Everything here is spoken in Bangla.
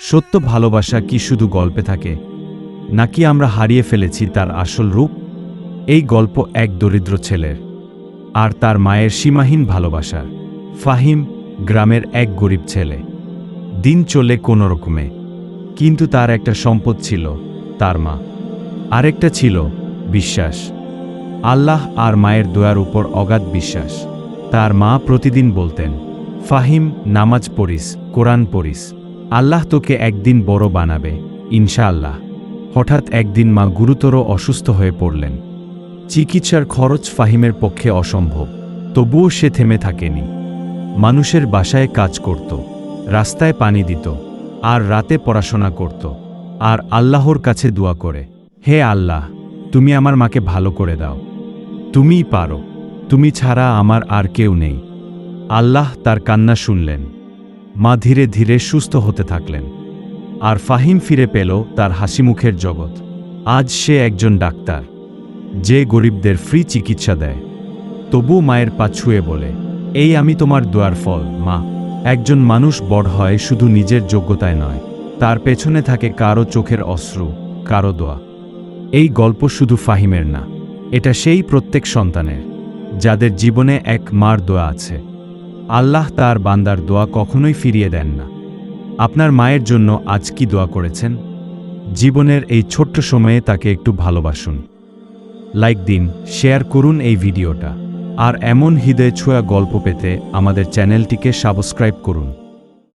সত্য ভালোবাসা কি শুধু গল্পে থাকে, নাকি আমরা হারিয়ে ফেলেছি তার আসল রূপ? এই গল্প এক দরিদ্র ছেলের, আর তার মায়ের সীমাহীন ভালোবাসার। ফাহিম গ্রামের এক গরিব ছেলে। দিন চলে কোনো রকমে, কিন্তু তার একটা সম্পদ ছিল, তার মা। আরেকটা ছিল বিশ্বাস। আল্লাহ আর মায়ের দয়ার উপর অগাধ বিশ্বাস। তার মা প্রতিদিন বলতেন, ফাহিম, নামাজ পড়িস, কোরআন পড়িস। আল্লাহ তোকে একদিন বড় বানাবে, ইনশাআল্লাহ। হঠাৎ একদিন মা গুরুতর অসুস্থ হয়ে পড়লেন। চিকিৎসার খরচ ফাহিমের পক্ষে অসম্ভব, তবুও সে থেমে থাকেনি। মানুষের বাসায় কাজ করত, রাস্তায় পানি দিত, আর রাতে পড়াশোনা করত, আর আল্লাহর কাছে দোয়া করে, হে আল্লাহ, তুমি আমার মাকে ভালো করে দাও। তুমিই পারো। তুমি ছাড়া আমার আর কেউ নেই। আল্লাহ তার কান্না শুনলেন। মা ধীরে ধীরে সুস্থ হতে থাকলেন। আর ফাহিম ফিরে পেল তার হাসিমুখের জগৎ। আজ সে একজন ডাক্তার, যে গরিবদের ফ্রি চিকিৎসা দেয়। তবু মায়ের পা ছুঁয়ে বলে, এই আমি তোমার দোয়ার ফল, মা। একজন মানুষ বড় হয় শুধু নিজের যোগ্যতায় নয়। তার পেছনে থাকে কারও চোখের অশ্রু, কারও দোয়া। এই গল্প শুধু ফাহিমের না, এটা সেই প্রত্যেক সন্তানের। যাদের জীবনে এক মার দোয়া আছে। আল্লাহ তার বান্দার দোয়া কখনোই ফিরিয়ে দেন না। আপনার মায়ের জন্য আজ কি দোয়া করেছেন? জীবনের এই ছোট্ট সময়ে তাকে একটু ভালোবাসুন। লাইক দিন, শেয়ার করুন এই ভিডিওটা। আর এমন হৃদয় ছোঁয়া গল্প পেতে আমাদের চ্যানেলটিকে সাবস্ক্রাইব করুন।